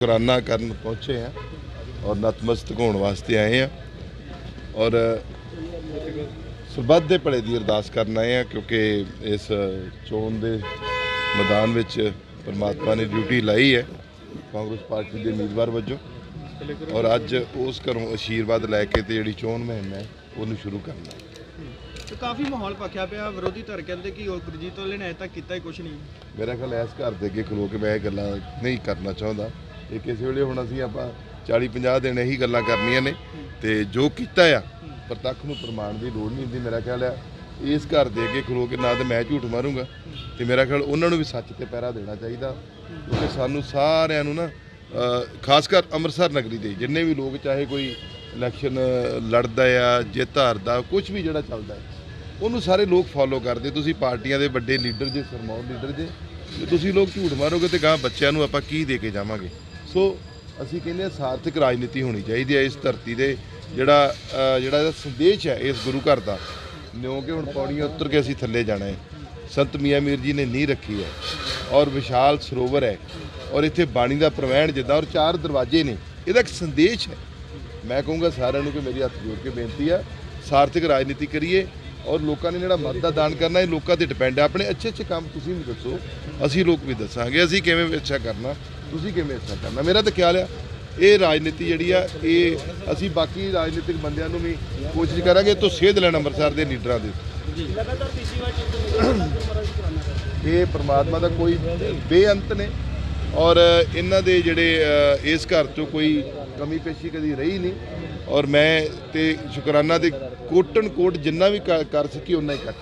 ਸ਼ੁਕਰਾਨਾ ਕਰਨ ਪਹੁੰਚੇ ਹਾਂ ਔਰ ਨਤਮਸਤਕ ਹੋਣ ਵਾਸਤੇ ਆਏ ਹਾਂ ਔਰ ਸਰਬੱਤ ਦੇ ਭਲੇ ਦੀ ਅਰਦਾਸ ਕਰਨ ਆਏ ਹਾਂ ਕਿਉਂਕਿ ਇਸ ਚੋਣ ਦੇ ਮੈਦਾਨ ਵਿੱਚ ਪਰਮਾਤਮਾ ਨੇ ਡਿਊਟੀ ਲਾਈ ਹੈ ਕਾਂਗਰਸ ਪਾਰਟੀ ਦੇ ਉਮੀਦਵਾਰ ਵਜੋਂ। ਔਰ ਅੱਜ ਉਸ ਘਰੋਂ ਆਸ਼ੀਰਵਾਦ ਲੈ ਕੇ ਤੇ ਜਿਹੜੀ ਚੋਣ ਮੁਹਿੰਮ ਹੈ ਉਹਨੂੰ ਸ਼ੁਰੂ ਕਰਨਾ ਹੈ। ਕਾਫੀ ਮਾਹੌਲ ਪੱਖਿਆ ਪਿਆ ਵਿਰੋਧੀ ਧਿਰ ਕਹਿੰਦੇ ਕਿ ਉਹ ਗੁਰਜੀਤ ਵਾਲੇ ਨੇ ਅਜੇ ਤੱਕ ਕੀਤਾ ਹੀ ਕੁਝ ਨਹੀਂ। ਮੇਰਾ ਖਿਆਲ ਇਸ ਘਰ ਦੇ ਅੱਗੇ ਖਲੋ ਕੇ ਮੈਂ ਇਹ ਗੱਲਾਂ ਨਹੀਂ ਕਰਨਾ ਚਾਹੁੰਦਾ। ਇਹ ਕਿਸੇ ਵੇਲੇ ਹੁਣ ਅਸੀਂ ਆਪਾਂ 40 50 ਦਿਨ ਇਹੀ ਗੱਲਾਂ ਕਰਨੀਆਂ ਨੇ ਤੇ ਜੋ ਕੀਤਾ ਆ, ਪ੍ਰਤੱਖ ਨੂੰ ਪ੍ਰਮਾਣ ਦੀ ਲੋੜ ਨਹੀਂ ਹੁੰਦੀ ਮੇਰਾ ਖਿਆਲ ਆ। ਇਸ ਘਰ ਦੇ ਅੱਗੇ ਖਲੋ ਕੇ ਨਾ ਤੇ ਮੈਂ ਝੂਠ ਮਾਰੂੰਗਾ ਤੇ ਮੇਰਾ ਖਿਆਲ ਉਹਨਾਂ ਨੂੰ ਵੀ ਸੱਚ ਤੇ ਪਹਿਰਾ ਦੇਣਾ ਚਾਹੀਦਾ। ਕਿਉਂਕਿ ਸਾਨੂੰ ਸਾਰਿਆਂ ਨੂੰ ਨਾ ਖਾਸ ਕਰ ਅੰਮ੍ਰਿਤਸਰ ਨਗਰੀ ਦੇ ਜਿੰਨੇ ਵੀ ਲੋਕ ਚਾਹੇ ਕੋਈ ਇਲੈਕਸ਼ਨ ਲੜਦਾ ਆ, ਜਿੱਤ ਹਾਰਦਾ ਕੁਝ ਵੀ ਜਿਹੜਾ ਚੱਲਦਾ ਹੈ ਉਹਨੂੰ ਸਾਰੇ ਲੋਕ ਫੋਲੋ ਕਰਦੇ। ਤੁਸੀਂ ਪਾਰਟੀਆਂ ਦੇ ਵੱਡੇ ਲੀਡਰ ਜੇ, ਸਰਮੌਰ ਲੀਡਰ ਜੇ, ਤੇ ਤੁਸੀਂ ਲੋਕ ਝੂਠ ਮਾਰੋਗੇ ਤੇ ਗਾਂ ਬੱਚਿਆਂ ਨੂੰ ਆਪਾਂ ਕੀ ਦੇ ਕੇ ਜਾਵਾਂਗੇ? ਸੋ ਅਸੀਂ ਕਹਿੰਦੇ ਹਾਂ ਸਾਰਥਕ ਰਾਜਨੀਤੀ ਹੋਣੀ ਚਾਹੀਦੀ ਹੈ ਇਸ ਧਰਤੀ ਦੇ ਜਿਹੜਾ ਜਿਹੜਾ ਇਹਦਾ ਸੰਦੇਸ਼ ਹੈ ਇਸ ਗੁਰੂ ਘਰ ਦਾ। ਨਿਉ ਕਿ ਹੁਣ ਪੌੜੀਆਂ ਉਤਰ ਕੇ ਅਸੀਂ ਥੱਲੇ ਜਾਣਾ ਹੈ। ਸੰਤ ਮੀਆਂ ਮੀਰ ਜੀ ਨੇ ਨੀਂਹ ਰੱਖੀ ਹੈ ਔਰ ਵਿਸ਼ਾਲ ਸਰੋਵਰ ਹੈ ਔਰ ਇੱਥੇ ਬਾਣੀ ਦਾ ਪ੍ਰਵਹਿਣ ਜਿੱਦਾਂ ਔਰ ਚਾਰ ਦਰਵਾਜ਼ੇ ਨੇ, ਇਹਦਾ ਇੱਕ ਸੰਦੇਸ਼ ਹੈ। ਮੈਂ ਕਹੂੰਗਾ ਸਾਰਿਆਂ ਨੂੰ ਕਿ ਮੇਰੀ ਹੱਥ ਜੋੜ ਕੇ ਬੇਨਤੀ ਆ ਸਾਰਥਕ ਰਾਜਨੀਤੀ ਕਰੀਏ ਔਰ ਲੋਕਾਂ ਨੇ ਜਿਹੜਾ ਮਤ ਦਾ ਦਾਨ ਕਰਨਾ ਇਹ ਲੋਕਾਂ ਤੇ ਡਿਪੈਂਡ ਹੈ। ਆਪਣੇ ਅੱਛੇ ਅੱਛੇ ਕੰਮ ਤੁਸੀਂ ਵੀ ਦੱਸੋ, ਅਸੀਂ ਲੋਕ ਵੀ ਦੱਸਾਂਗੇ, ਅਸੀਂ ਕਿਵੇਂ ਅੱਛਾ ਕਰਨਾ। ਤੁਸੀਂ ਕਿਵੇਂ ਅੱਛਾ ਕਰਨਾ? ਮੇਰਾ ਤਾਂ ਖਿਆਲ ਆ ਇਹ ਰਾਜਨੀਤੀ ਜਿਹੜੀ ਆ ਇਹ ਅਸੀਂ ਬਾਕੀ ਰਾਜਨੀਤਿਕ ਬੰਦਿਆਂ ਨੂੰ ਵੀ ਕੋਸ਼ਿਸ਼ ਕਰਾਂਗੇ ਤੋਂ ਸੇਧ ਲੈਣ ਅੰਮ੍ਰਿਤਸਰ ਦੇ ਲੀਡਰਾਂ ਦੀ ਇਹ ਪ੍ਰਮਾਤਮਾ ਦਾ ਕੋਈ ਬੇਅੰਤ ਨੇ ਔਰ ਇਹਨਾਂ ਦੇ ਜਿਹੜੇ ਇਸ ਘਰ ਤੋਂ ਕੋਈ ਕਮੀ ਪੇਸ਼ੀ ਕਦੀ ਰਹੀ ਨਹੀਂ ਔਰ ਮੈਂ ਤੇ ਸ਼ੁਕਰਾਨਾ ਦੇ ਕੋਟਨ ਕੋਟ ਜਿੰਨਾ ਵੀ ਕਰ ਕਰ ਸਕੀ ਉਹਨਾਂ ਹੀ ਕਰ।